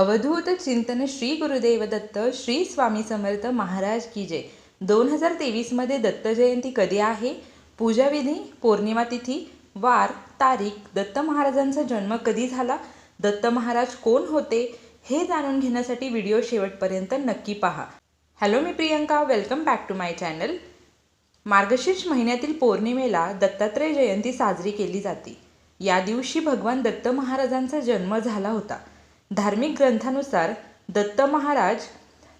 अवधूत चिंतन श्री गुरुदेव दत्त श्री स्वामी समर्थ महाराज की जय. दोन हजार तेवीसमध्ये दत्त जयंती कधी आहे? पूजाविधी पौर्णिमा तिथी वार तारीख दत्त महाराजांचा जन्म कधी झाला? दत्त महाराज कोण होते? हे जाणून घेण्यासाठी व्हिडिओ शेवटपर्यंत नक्की पहा. Hello me Priyanka welcome back to my channel. मार्गशीर्ष महिन्यातील पौर्णिमेला दत्तात्रय जयंती साजरी केली जाते. या दिवशी भगवान दत्त महाराजांचा जन्म झाला होता. धार्मिक ग्रंथानुसार दत्त महाराज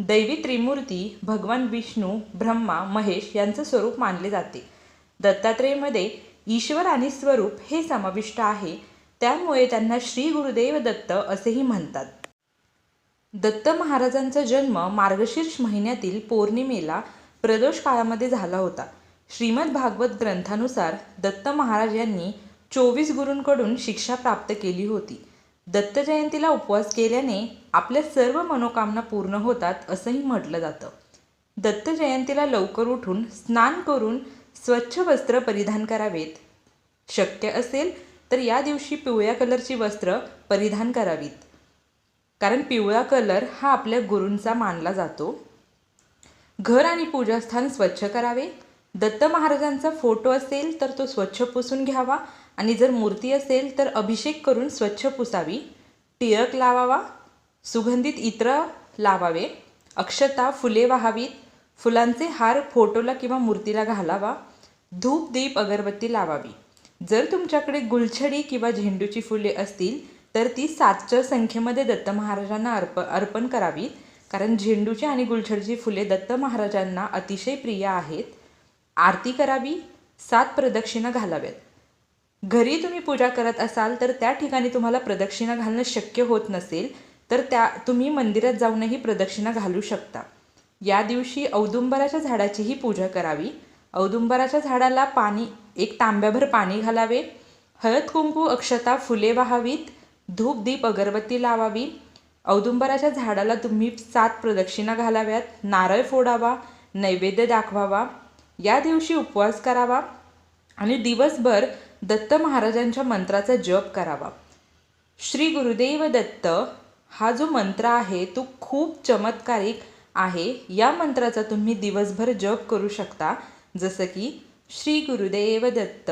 दैवी त्रिमूर्ती भगवान विष्णू ब्रह्मा महेश यांचं स्वरूप मानले जाते. दत्तात्रेयमध्ये ईश्वर आणि स्वरूप हे समाविष्ट आहे. त्यामुळे त्यांना श्री गुरुदेव दत्त असेही म्हणतात. दत्त महाराजांचा जन्म मार्गशीर्ष महिन्यातील पौर्णिमेला प्रदोष काळामध्ये झाला होता. श्रीमद भागवत ग्रंथानुसार दत्त महाराज यांनी चोवीस गुरूंकडून शिक्षा प्राप्त केली होती. दत्त जयंतीला उपवास केल्याने आपल्या सर्व मनोकामना पूर्ण होतात असंही म्हटलं जातं. दत्त जयंतीला लवकर उठून स्नान करून स्वच्छ वस्त्र परिधान करावेत. शक्य असेल तर या दिवशी पिवळ्या कलरची वस्त्र परिधान करावीत. कारण पिवळा कलर हा आपल्या गुरूंचा मानला जातो. घर आणि पूजास्थान स्वच्छ करावे. दत्त महाराजांचा फोटो असेल तर तो स्वच्छ पुसून घ्यावा आणि जर मूर्ती असेल तर अभिषेक करून स्वच्छ पुसावी. टिळक लावावा सुगंधित इत्र लावावे अक्षता फुले वाहावीत फुलांचे हार फोटोला किंवा मूर्तीला घालावा धूप दीप अगरबत्ती लावावी. जर तुमच्याकडे गुलछडी किंवा झेंडूची फुले असतील तर ती सातच्या संख्येमध्ये दत्त महाराजांना अर्प अर्पण करावीत. कारण झेंडूची आणि गुलछडीची फुले दत्त महाराजांना अतिशय प्रिय आहेत. आरती करावी सात प्रदक्षिणा घालाव्यात. घरी तुम्ही पूजा करत असाल तर त्या ठिकाणी तुम्हाला प्रदक्षिणा घालणं शक्य होत नसेल तर त्या तुम्ही मंदिरात जाऊनही प्रदक्षिणा घालू शकता. या दिवशी औदुंबराच्या झाडाचीही पूजा करावी. औदुंबराच्या झाडाला पाणी एक तांब्याभर पाणी घालावे. हळद कुंकू अक्षता फुले वाहावीत. धूप दीप अगरबत्ती लावावी. औदुंबराच्या झाडाला तुम्ही सात प्रदक्षिणा घालाव्यात. नारळ फोडावा नैवेद्य दाखवावा. या दिवशी उपवास करावा. आणि दिवसभर दत्त महाराजांच्या मंत्राचा जप करावा. श्री गुरुदेव दत्त हा जो मंत्र आहे तो खूप चमत्कारिक आहे. या मंत्राचा तुम्ही दिवसभर जप करू शकता. जसं की श्री गुरुदेव दत्त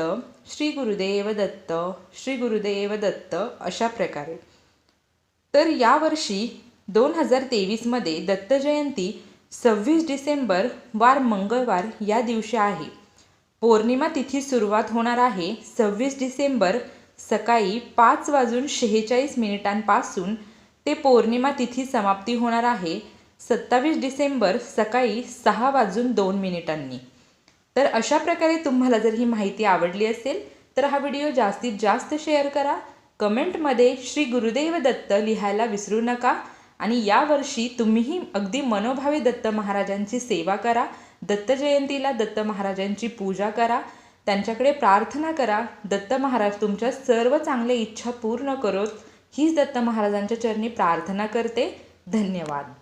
श्री गुरुदेव दत्त श्री गुरुदेव दत्त अशा प्रकारे. तर यावर्षी दोन हजार तेवीसमध्ये दत्त जयंती सव्वीस डिसेंबर वार मंगळवार या दिवशी आहे. पौर्णिमा तिथी सुरुवात होणार आहे सव्वीस डिसेंबर सकाळी पाच वाजून शेहेचाळीस मिनिटांपासून. ते पौर्णिमा तिथी समाप्ती होणार आहे सत्तावीस डिसेंबर सकाळी सहा वाजून दोन मिनिटांनी. तर अशा प्रकारे तुम्हाला जर ही माहिती आवडली असेल तर हा व्हिडिओ जास्तीत जास्त शेअर करा. कमेंटमध्ये श्री गुरुदेव दत्त लिहायला विसरू नका आणि यावर्षी तुम्हीही अगदी मनोभावे दत्त महाराजांची सेवा करा. दत्त जयंतीला दत्त महाराजांची पूजा करा. त्यांच्याकडे प्रार्थना करा. दत्त महाराज तुमच्या सर्व चांगल्या इच्छा पूर्ण करोत. हीच दत्त महाराजांच्या चरणी प्रार्थना करते. धन्यवाद.